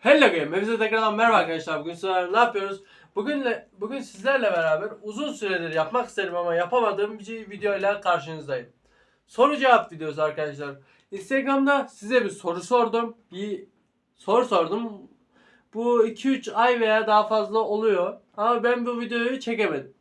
Hello Game. Hepinize tekrardan merhaba arkadaşlar. Bugün sizlerle ne yapıyoruz? Bugünle, bugün sizlerle beraber uzun süredir yapmak isterim ama yapamadığım bir videoyla karşınızdayım. Soru cevap videosu arkadaşlar. Instagram'da size bir soru sordum. Bir soru sordum. Bu 2-3 ay veya daha fazla oluyor. Ama ben bu videoyu çekemedim.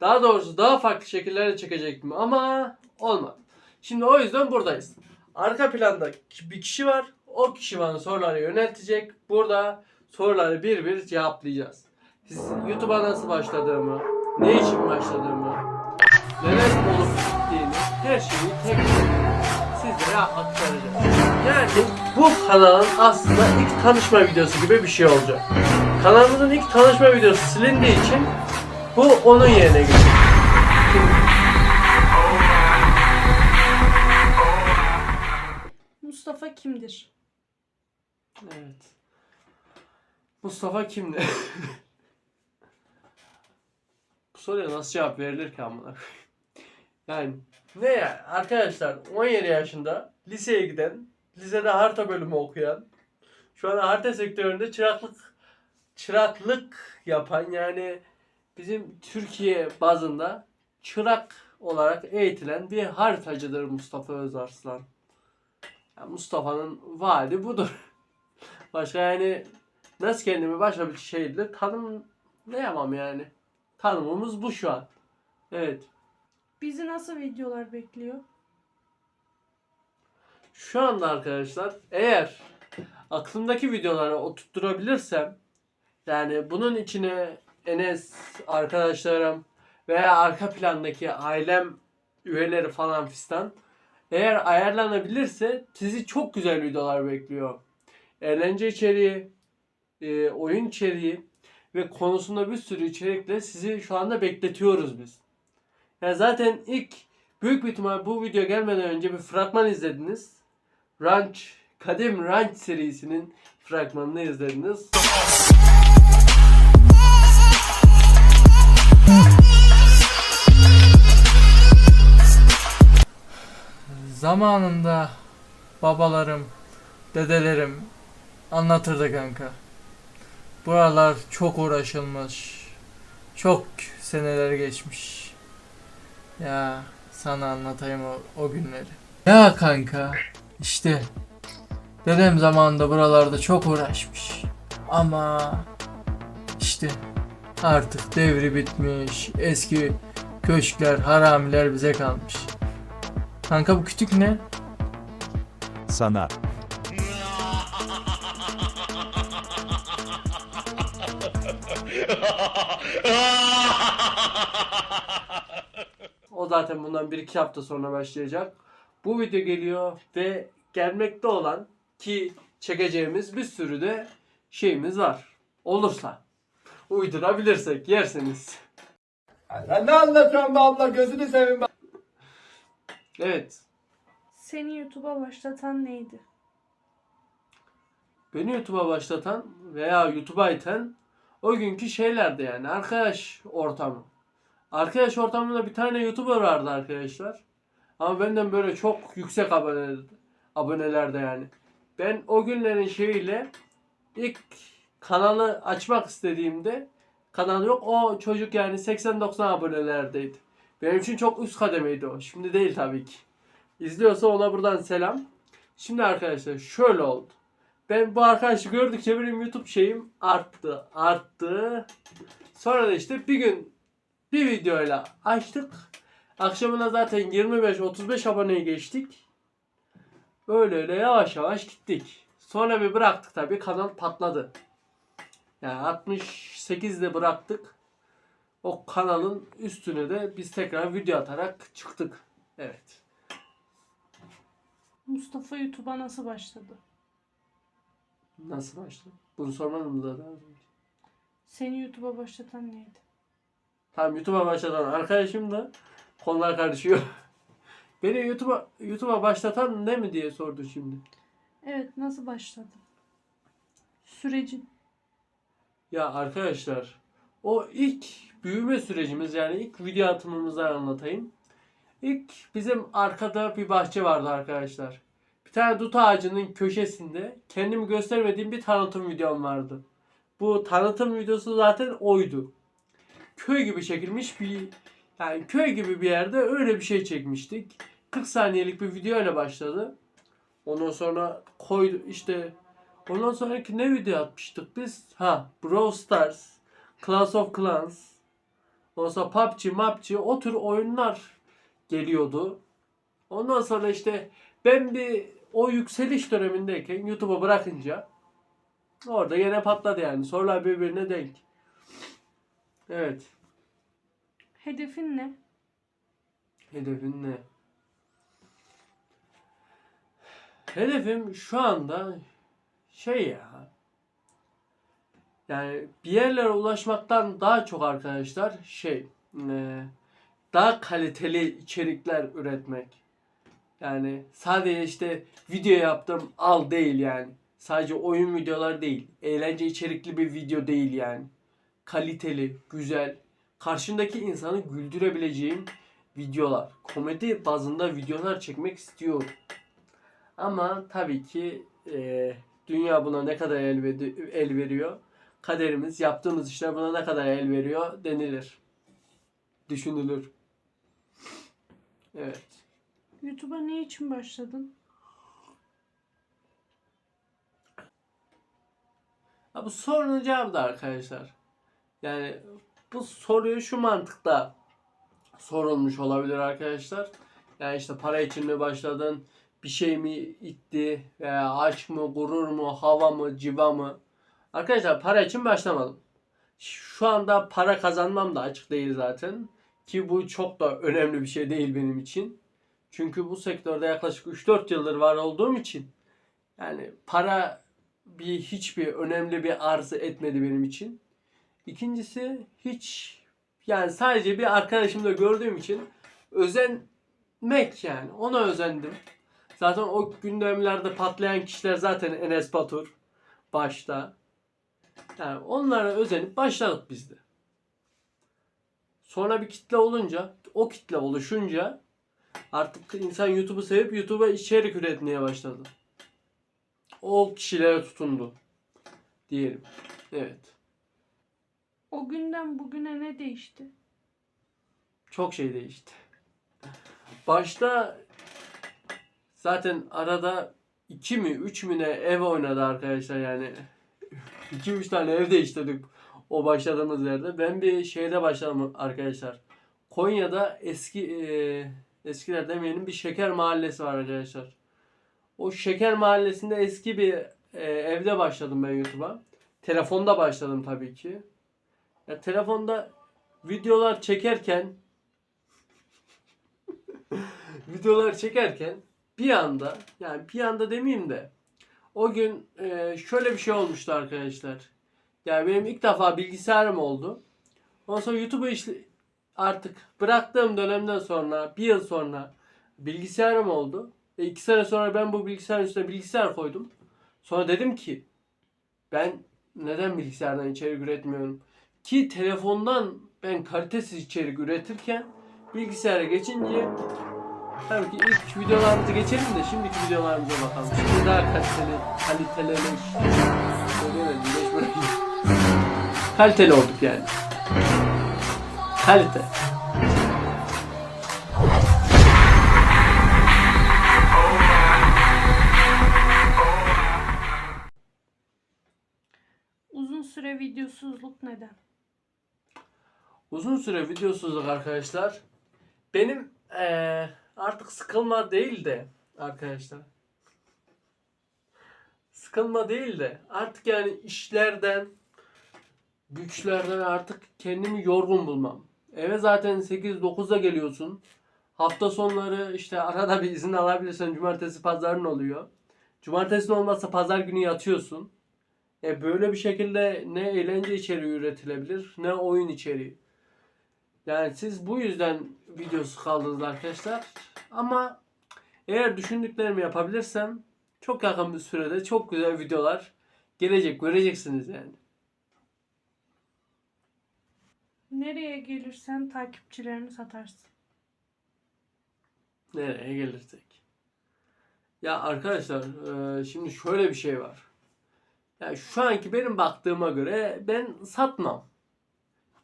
Daha doğrusu daha farklı şekillerde çekecektim ama olmadı. Şimdi o yüzden buradayız. Arka planda bir kişi var. O kişi bana soruları yöneltecek. Burada soruları bir bir cevaplayacağız. Siz YouTube'a nasıl başladığımı, ne için başladığımı, neler olup bittiğini, her şeyi tek sizlere aktaracağım. Yani bu kanalın aslında ilk tanışma videosu gibi bir şey olacak. Kanalımızın ilk tanışma videosu silindiği için bu onun yerine geçecek. Mustafa kimdir? Evet. Mustafa kimdi? Bu soruya nasıl cevap verilir ki amına? Yani ne ya arkadaşlar 17 yaşında liseye giden, lisede harita bölümü okuyan, şu an harita sektöründe çıraklık çıraklık yapan yani bizim Türkiye bazında çırak olarak eğitilen bir haritacıdır Mustafa Özarslan. Ya Mustafa'nın vaadi budur. Başka yani nasıl kendimi başka bir şeyle tanımlayamam yani. Tanımımız bu şu an. Evet. Bizi nasıl videolar bekliyor? Şu anda arkadaşlar eğer aklımdaki videoları oturtturabilirsem yani bunun içine Enes arkadaşlarım veya arka plandaki ailem üyeleri falan fistan eğer ayarlanabilirse sizi çok güzel videolar bekliyor. Eğlence içeriği, e, oyun içeriği ve konusunda bir sürü içerikle sizi şu anda bekletiyoruz biz. Yani zaten ilk büyük bir ihtimal bu video gelmeden önce bir fragman izlediniz. Ranch, Kadim Ranch serisinin fragmanını izlediniz. Zamanında babalarım, dedelerim anlatırdı kanka. Buralar çok uğraşılmış. Çok seneler geçmiş. Ya sana anlatayım o, o günleri. Ya kanka işte dedem zamanında buralarda çok uğraşmış. Ama işte artık devri bitmiş. Eski köşkler, haramiler bize kalmış. Kanka bu kütük ne? Sana. O zaten bundan 1-2 hafta sonra başlayacak. Bu video geliyor ve gelmekte olan ki çekeceğimiz bir sürü de şeyimiz var. Olursa. Uydurabilirsek yersiniz. Sen ne anlatıyorsun be abla gözünü seveyim be. Evet. Seni YouTube'a başlatan neydi? Beni YouTube'a başlatan veya YouTube'a iten o günkü şeylerdi yani. Arkadaş ortamı. Arkadaş ortamında bir tane YouTuber vardı arkadaşlar. Ama benden böyle çok yüksek abone, abonelerde yani. Ben o günlerin şeyiyle ilk kanalı açmak istediğimde kanal yok. O çocuk yani 80-90 abonelerdeydi. Benim için çok üst kademeydi o. Şimdi değil tabii ki. İzliyorsa ona buradan selam. Şimdi arkadaşlar şöyle oldu. Ben bu arkadaşı gördükçe benim YouTube şeyim arttı, arttı. Sonra da işte bir gün bir videoyla açtık. Akşamına zaten 25-35 aboneyi geçtik. Öyle öyle yavaş yavaş gittik. Sonra bir bıraktık tabii kanal patladı. Yani 68'de bıraktık. O kanalın üstüne de biz tekrar video atarak çıktık. Evet. Mustafa YouTube'a nasıl başladı? Nasıl başladı? Bunu sormadım da daha önce. Seni YouTube'a başlatan neydi? Tamam YouTube'a başlatan arkadaşım da konular karışıyor. Beni YouTube'a YouTube'a başlatan ne mi diye sordu şimdi. Evet nasıl başladı? Sürecin. Ya arkadaşlar o ilk büyüme sürecimiz yani ilk video atımımızı anlatayım. İlk bizim arkada bir bahçe vardı arkadaşlar. Tane dut ağacının köşesinde kendimi göstermediğim bir tanıtım videom vardı. Bu tanıtım videosu zaten oydu. Köy gibi çekilmiş bir yani köy gibi bir yerde öyle bir şey çekmiştik. 40 saniyelik bir video ile başladı. Ondan sonra koydu işte ondan sonraki ne video atmıştık biz? Ha Brawl Stars, Clash of Clans, ondan sonra PUBG, MAPG o tür oyunlar geliyordu. Ondan sonra işte ben bir o yükseliş dönemindeyken YouTube'u bırakınca orada yine patladı yani. Sorular birbirine denk. Evet. Hedefin ne? Hedefin ne? Hedefim şu anda şey ya. Yani bir yerlere ulaşmaktan daha çok arkadaşlar şey daha kaliteli içerikler üretmek. Yani sadece işte video yaptım al değil yani. Sadece oyun videolar değil. Eğlence içerikli bir video değil yani. Kaliteli, güzel, karşındaki insanı güldürebileceğim videolar. Komedi bazında videolar çekmek istiyorum. Ama tabii ki eee, dünya buna ne kadar el, el veriyor? Kaderimiz, yaptığımız işler buna ne kadar el veriyor denilir. Düşünülür. Evet. YouTube'a ne için başladın? Ha, bu sorunun cevabı da arkadaşlar. Yani bu soruyu şu mantıkta sorulmuş olabilir arkadaşlar. Yani işte para için mi başladın? Bir şey mi itti? Veya aşk mı, gurur mu, hava mı, civa mı? Arkadaşlar para için başlamadım. Şu anda para kazanmam da açık değil zaten. Ki bu çok da önemli bir şey değil benim için. Çünkü bu sektörde yaklaşık 3-4 yıldır var olduğum için yani para bir hiçbir önemli bir arzı etmedi benim için. İkincisi hiç yani sadece bir arkadaşımda gördüğüm için özenmek yani ona özendim. Zaten o gündemlerde patlayan kişiler zaten Enes Batur başta. Yani onlara özenip başladık biz de. Sonra bir kitle olunca, o kitle oluşunca artık insan YouTube'u sevip YouTube'a içerik üretmeye başladı o kişilere tutundu. Diyelim. Evet. O günden bugüne ne değişti? Çok şey değişti. Başta zaten arada 2 mi 3 mü ne ev oynadı arkadaşlar yani. 2-3 tane ev değiştirdik o başladığımız yerde. Ben bir şeyde başladım arkadaşlar. Konya'da eski e, eskiler demeyelim bir şeker mahallesi var arkadaşlar. O şeker mahallesinde eski bir e, evde başladım ben YouTube'a. Telefonda başladım tabii ki. Ya telefonda videolar çekerken videolar çekerken bir anda yani bir anda demeyeyim de o gün e, şöyle bir şey olmuştu arkadaşlar. Yani benim ilk defa bilgisayarım oldu. Ondan sonra YouTube'u işte artık bıraktığım dönemden sonra bir yıl sonra bilgisayarım oldu. Ve iki sene sonra ben bu bilgisayarın üstüne bilgisayar koydum. Sonra dedim ki ben neden bilgisayardan içerik üretmiyorum? Ki telefondan ben kalitesiz içerik üretirken bilgisayara geçince tabii ki ilk videolarımızı geçelim de şimdiki videolarımıza bakalım. Şimdi daha kaliteli, kalitelemiş. Bırakayım. Kaliteli olduk yani. Kalite. Uzun süre videosuzluk neden? Uzun süre videosuzluk arkadaşlar. Benim eee, artık sıkılma değil de arkadaşlar. Sıkılma değil de artık yani işlerden, güçlerden artık kendimi yorgun bulmam. Eve zaten 8-9'da geliyorsun. Hafta sonları işte arada bir izin alabilirsen cumartesi pazarın oluyor. Cumartesi olmazsa pazar günü yatıyorsun. E böyle bir şekilde ne eğlence içeriği üretilebilir ne oyun içeriği. Yani siz bu yüzden videosu kaldınız arkadaşlar. Ama eğer düşündüklerimi yapabilirsem çok yakın bir sürede çok güzel videolar gelecek. Göreceksiniz yani. Nereye gelirsen takipçilerini satarsın. Nereye gelirsek. Ya arkadaşlar e, şimdi şöyle bir şey var. Yani şu anki benim baktığıma göre ben satmam.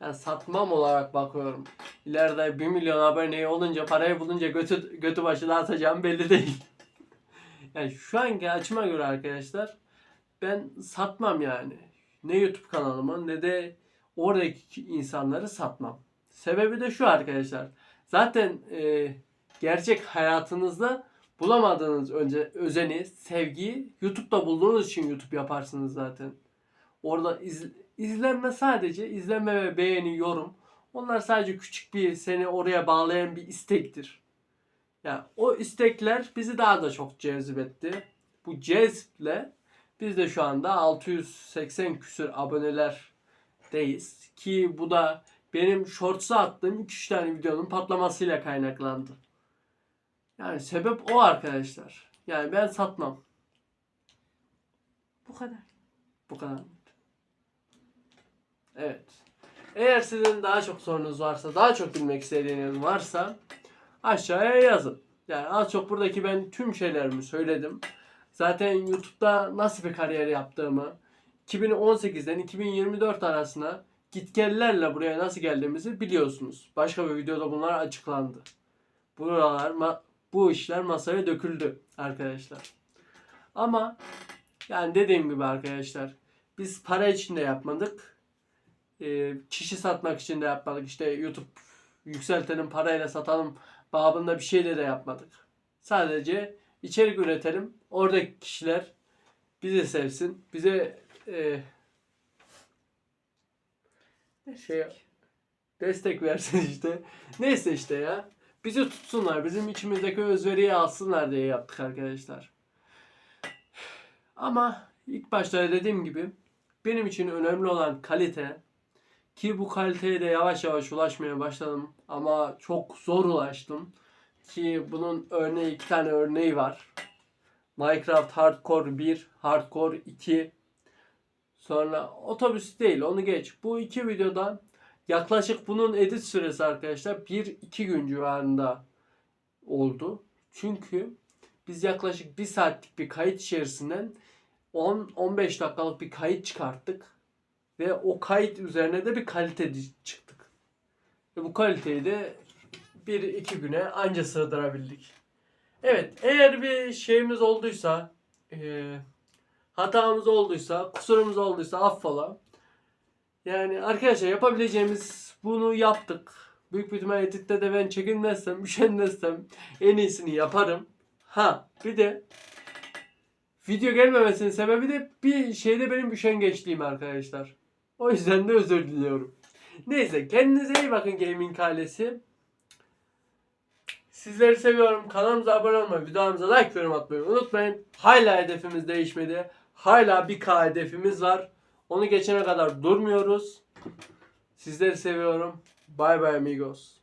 Yani satmam olarak bakıyorum. İleride 1 milyon abone olunca parayı bulunca götü, götü başı dağıtacağım belli değil. yani şu anki açıma göre arkadaşlar ben satmam yani. Ne YouTube kanalımı ne de oradaki insanları satmam. Sebebi de şu arkadaşlar. Zaten e, gerçek hayatınızda bulamadığınız önce özeni, sevgiyi YouTube'da bulduğunuz için YouTube yaparsınız zaten. Orada iz, izlenme sadece izlenme ve beğeni, yorum. Onlar sadece küçük bir seni oraya bağlayan bir istektir. Ya o istekler bizi daha da çok cezbetti. Bu cezble biz de şu anda 680 küsür abonelerdeyiz. Ki bu da benim shorts'a attığım 2-3 tane videonun patlamasıyla kaynaklandı. Yani sebep o arkadaşlar. Yani ben satmam. Bu kadar. Bu kadar. Evet. Eğer sizin daha çok sorunuz varsa, daha çok bilmek istediğiniz varsa aşağıya yazın. Yani az çok buradaki ben tüm şeylerimi söyledim. Zaten YouTube'da nasıl bir kariyer yaptığımı, 2018'den 2024 arasına gitgellerle buraya nasıl geldiğimizi biliyorsunuz. Başka bir videoda bunlar açıklandı. Buralar, bu işler masaya döküldü arkadaşlar. Ama yani dediğim gibi arkadaşlar biz para için de yapmadık. Ee, kişi satmak için de yapmadık. İşte YouTube yükseltelim parayla satalım babında bir şeyle de yapmadık. Sadece içerik üretelim. Oradaki kişiler bizi sevsin. Bize e, şey destek versin işte. Neyse işte ya. Bizi tutsunlar. Bizim içimizdeki özveriyi alsınlar diye yaptık arkadaşlar. Ama ilk başta dediğim gibi benim için önemli olan kalite ki bu kaliteye de yavaş yavaş ulaşmaya başladım ama çok zor ulaştım ki bunun örneği iki tane örneği var. Minecraft Hardcore 1, Hardcore 2 sonra otobüs değil onu geç. Bu iki videoda yaklaşık bunun edit süresi arkadaşlar 1-2 gün civarında oldu. Çünkü biz yaklaşık 1 saatlik bir kayıt içerisinden 10-15 dakikalık bir kayıt çıkarttık. Ve o kayıt üzerine de bir kalite çıktık. Ve bu kaliteyi de 1-2 güne anca sığdırabildik. Evet eğer bir şeyimiz olduysa eee, hatamız olduysa kusurumuz olduysa affola. Yani arkadaşlar yapabileceğimiz bunu yaptık. Büyük bir ihtimal editte de ben çekinmezsem, üşenmezsem en iyisini yaparım. Ha bir de video gelmemesinin sebebi de bir şeyde benim üşengeçliğim arkadaşlar. O yüzden de özür diliyorum. Neyse kendinize iyi bakın gaming ailesi. Sizleri seviyorum. Kanalımıza abone olmayı, videolarımıza like ve yorum atmayı unutmayın. Hala hedefimiz değişmedi. Hala bir K hedefimiz var. Onu geçene kadar durmuyoruz. Sizleri seviyorum. Bye bye amigos.